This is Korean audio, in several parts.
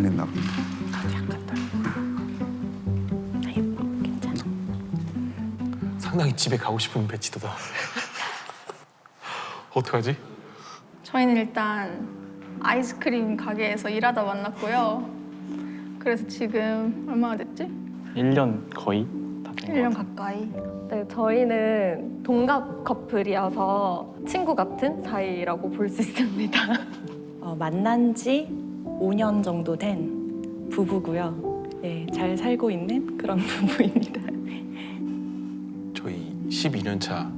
걸린다. 상당히 집에 가고 싶은 배치도다. 어떡하지? 저희는 일단 아이스크림 가게에서 일하다 만났고요. 그래서 지금 얼마나 됐지? 1년 거의 다 된 것 1년 같아요. 가까이. 네, 저희는 동갑 커플이어서 친구 같은 사이라고 볼 수 있습니다. 어, 만난 지 5년 정도 된 부부고요. 예, 잘 살고 있는 그런 부부입니다. 저희 12년 차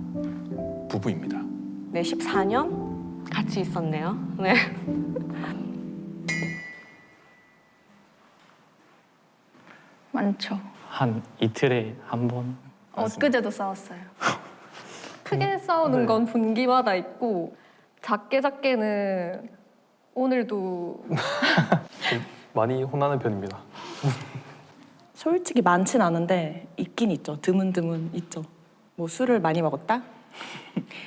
부부입니다. 네, 14년 같이 있었네요. 네. 많죠. 한 이틀에 한 번. 엊그제도 싸웠어요. 크게 싸우는 네. 건 분기마다 있고 작게 작게는 오늘도 많이 혼나는 편입니다. 솔직히 많진 않은데 있긴 있죠. 드문드문 있죠. 뭐 술을 많이 먹었다?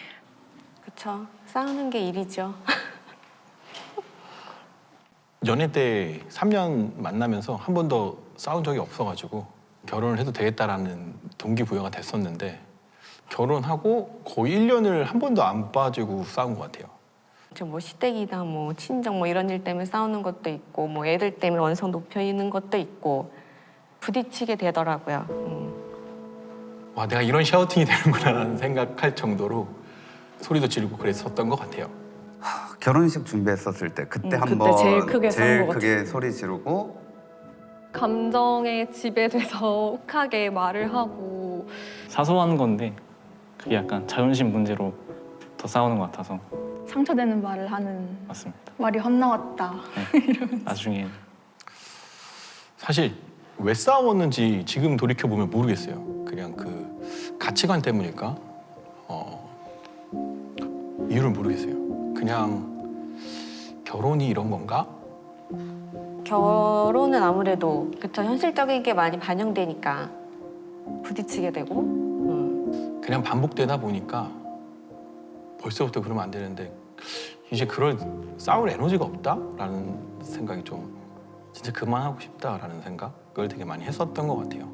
그쵸. 싸우는 게 일이죠. 연애 때 3년 만나면서 한 번도 싸운 적이 없어가지고 결혼을 해도 되겠다라는 동기부여가 됐었는데 결혼하고 거의 1년을 한 번도 안 빠지고 싸운 것 같아요. 저뭐 시댁이나 뭐 친정 뭐 이런 일 때문에 싸우는 것도 있고 뭐 애들 때문에 원성 높여 있는 것도 있고 부딪히게 되더라고요. 음. 와 내가 이런 샤우팅이 되는구나라는 생각할 정도로 소리도 지르고 그랬었던 것 같아요. 결혼식 준비했었을 때 그때 음, 한 그때 번 제일 크게 싸운 제일 것 크게 소리 지르고 감정에 지배돼서 욱하게 말을 하고 사소한 건데 그게 약간 자존심 문제로 더 싸우는 것 같아서 상처되는 말을 하는 맞습니다. 말이 헛나왔다. 나중에 사실 왜 싸웠는지 지금 돌이켜 보면 모르겠어요. 그냥 그 가치관 때문일까? 어, 이유를 모르겠어요. 그냥 결혼이 이런 건가? 결혼은 아무래도 그쵸 현실적인 게 많이 반영되니까 부딪히게 되고 음. 그냥 반복되다 보니까 벌써부터 그러면 안 되는데 이제 그럴 싸울 에너지가 없다라는 생각이 좀 진짜 그만하고 싶다라는 생각을 되게 많이 했었던 것 같아요.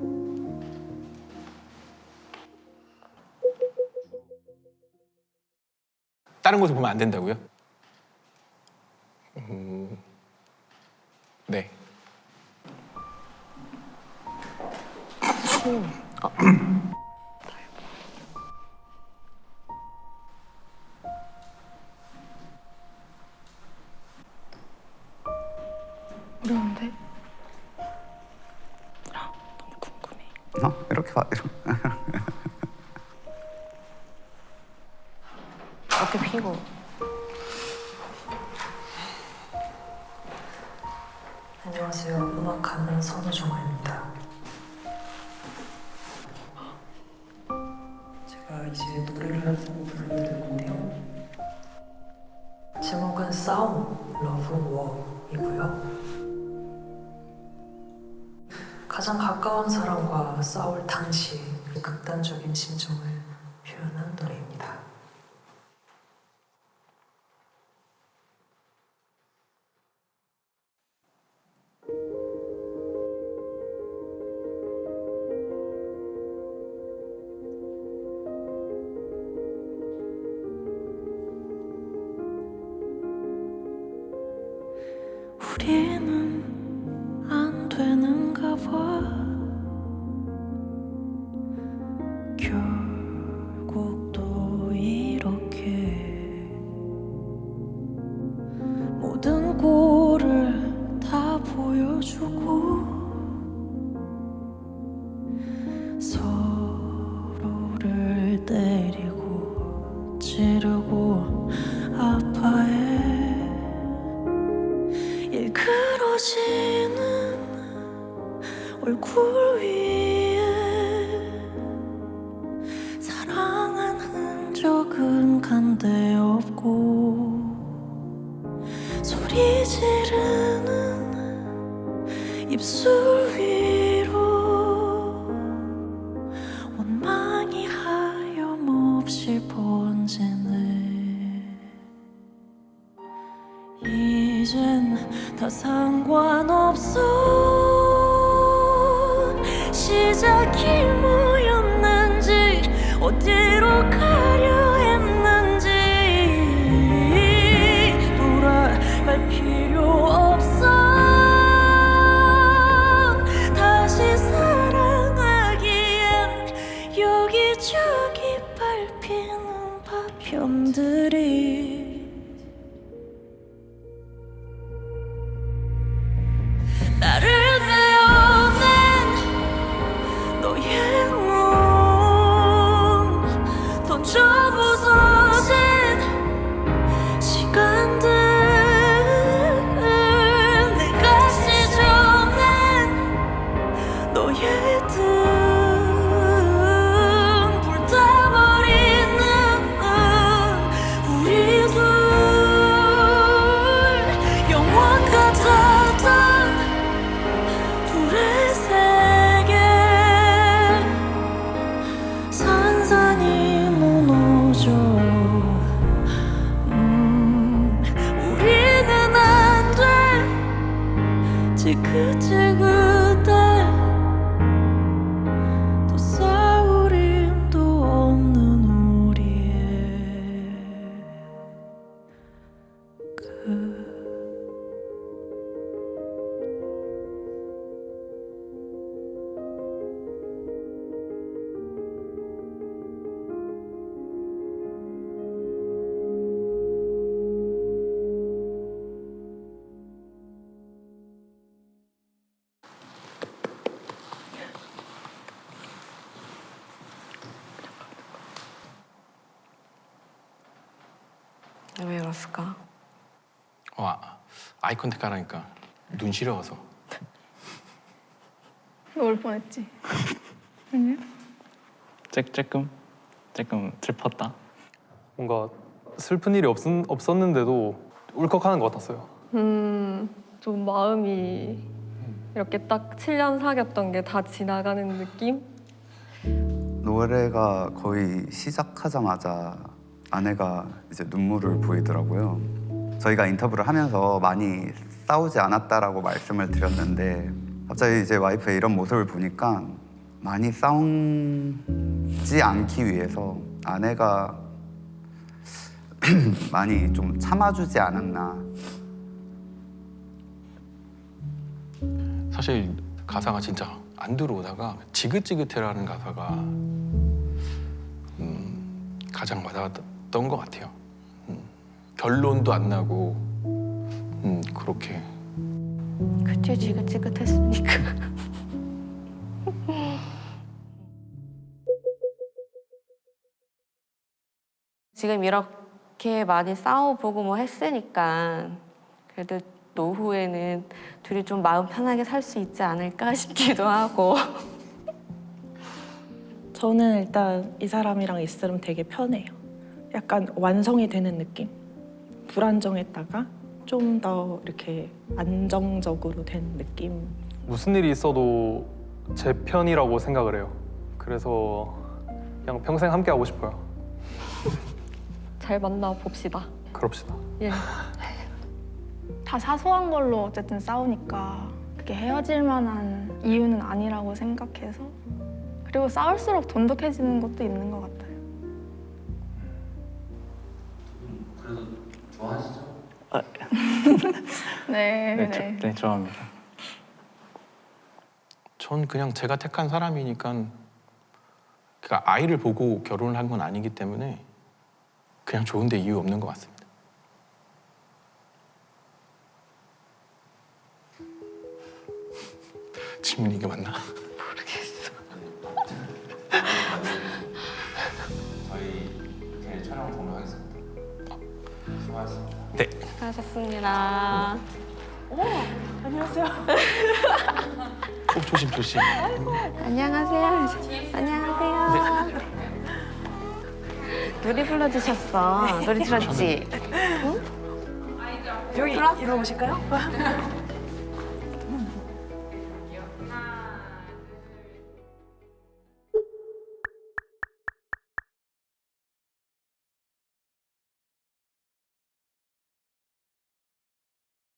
다른 곳을 보면 안 된다고요? 음, 네. 이렇게 봐 이렇게. 어깨 피고 안녕하세요. 음악하는 선우정아입니다. 제가 이제 노래를 한곡 불러드릴 건데요. 제목은 싸움, 러브, 워이고요. 가장 가까운 사람과 싸울 당시 그 극단적인 심정을 표현한 노래입니다. 우리는 흔적은 간데 없고 소리 지르는 입술 위로 원망이 하염없이 번지네. 이젠 다 상관없어. 시작이 뭐였는지 어디로 가 지긋지긋 왜 그랬을까? 어, 아, 아이 컨택 하라니까 눈 시려워서. 올 뻔했지. 쬐, 조금 조금 슬펐다. 뭔가 슬픈 일이 없, 없었는데도 울컥하는 것 같았어요. 음, 좀 마음이 이렇게 딱 7년 사귀었던 게 다 지나가는 느낌? 노래가 거의 시작하자마자 아내가 이제 눈물을 보이더라고요. 저희가 인터뷰를 하면서 많이 싸우지 않았다라고 말씀을 드렸는데 갑자기 이제 와이프의 이런 모습을 보니까 많이 싸우지 않기 위해서 아내가 많이 좀 참아주지 않았나 사실 가사가 진짜 안 들어오다가 지긋지긋해라는 가사가 음, 가장 와닿았던 것 같아요. 음, 결론도 안 나고 음, 그렇게 그치 지긋지긋했으니까. 지금 이렇게 많이 싸워보고 뭐 했으니까 그래도 노후에는 둘이 좀 마음 편하게 살 수 있지 않을까 싶기도 하고. 저는 일단 이 사람이랑 있으면 되게 편해요. 약간 완성이 되는 느낌? 불안정했다가 좀 더 이렇게 안정적으로 된 느낌. 무슨 일이 있어도 제 편이라고 생각을 해요. 그래서 그냥 평생 함께 하고 싶어요. 잘 만나 봅시다. 그럽시다. 예. 다 사소한 걸로 어쨌든 싸우니까 그게 헤어질 만한 이유는 아니라고 생각해서 그리고 싸울수록 돈독해지는 것도 있는 것 같아요. 네, 네, 네. 저, 네 좋아합니다. 전 그냥 제가 택한 사람이니까 그러니까 아이를 보고 결혼을 한 건 아니기 때문에 그냥 좋은데 이유 없는 것 같습니다. 질문이 이게 맞나? 네. 수고하셨습니다. 꼭 조심 조심. 안녕하세요. 안녕하세요. 노래 불러주셨어. 노래 들었지? 여기 들어오실까요?